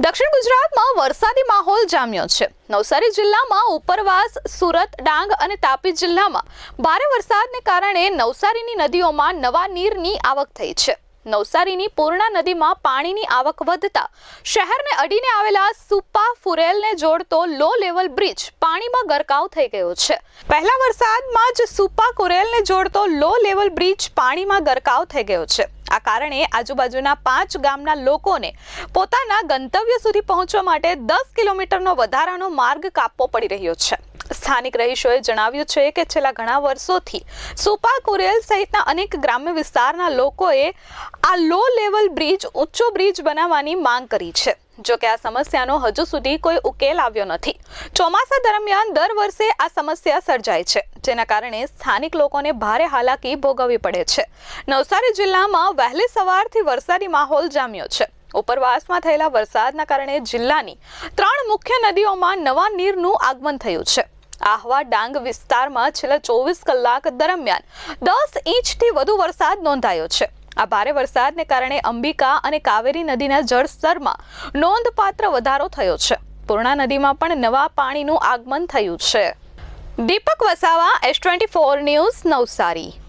દક્ષિણ ગુજરાતમાં વરસાદી માહોલ જામ્યો છે. નવસારી જિલ્લામાં ઉપરવાસ, સુરત, ડાંગ અને તાપી જિલ્લામાં ભારે વરસાદને કારણે નવસારીની નદીઓમાં નવા નીરની આવક થઈ છે. નવસારીની પૂર્ણા નદીમાં પાણીની આવક વધતા શહેરને અડીને આવેલા સુપા ફુરેલને જોડતો લો લેવલ બ્રિજ પાણીમાં ગરકાવ થઈ ગયો છે. પહેલા વરસાદમાં જ સુપા કુરેલને જોડતો લો લેવલ બ્રિજ પાણીમાં ગરકાવ થઈ ગયો છે. આ કારણે આજુબાજુના પાંચ ગામના લોકોને પોતાના ગંતવ્ય સુધી પહોંચવા માટે દસ કિલોમીટરનો વધારાનો માર્ગ કાપવો પડી રહ્યો છે. સ્થાનિક રહીશોએ જણાવ્યું છે કે છેલ્લા ઘણા વર્ષોથી સુપા કુરેલ સહિતના અનેક ગ્રામ્ય વિસ્તારના લોકોએ આ લો લેવલ બ્રિજ ઊંચો બ્રિજ બનાવવાની માંગ કરી છે. જો કે આ સમસ્યાનો હજુ સુધી કોઈ ઉકેલ આવ્યો નથી. ચોમાસા દરમિયાન દર વર્ષે આ સમસ્યા સર્જાય છે, જેના કારણે સ્થાનિક લોકોને ભારે હાલાકી ભોગવવી પડે છે. નવસારી જિલ્લામાં વહેલી સવારથી વરસાદી માહોલ જામ્યો છે. ઉપરવાસમાં થયેલા વરસાદના કારણે જિલ્લાની ત્રણ મુખ્ય નદીઓમાં નવા નીરનું આગમન થયું છે. આહવા ડાંગ વિસ્તારમાં છેલ્લા ચોવીસ કલાક દરમિયાન દસ ઇંચથી વધુ વરસાદ નોંધાયો છે. આ ભારે વરસાદને કારણે અંબિકા અને કાવેરી નદીના જળસ્તરમાં નોંધપાત્ર વધારો થયો છે. પૂર્ણા નદીમાં પણ નવા પાણીનું આગમન થયું છે. Deepak Vasava S twenty four news Navsari.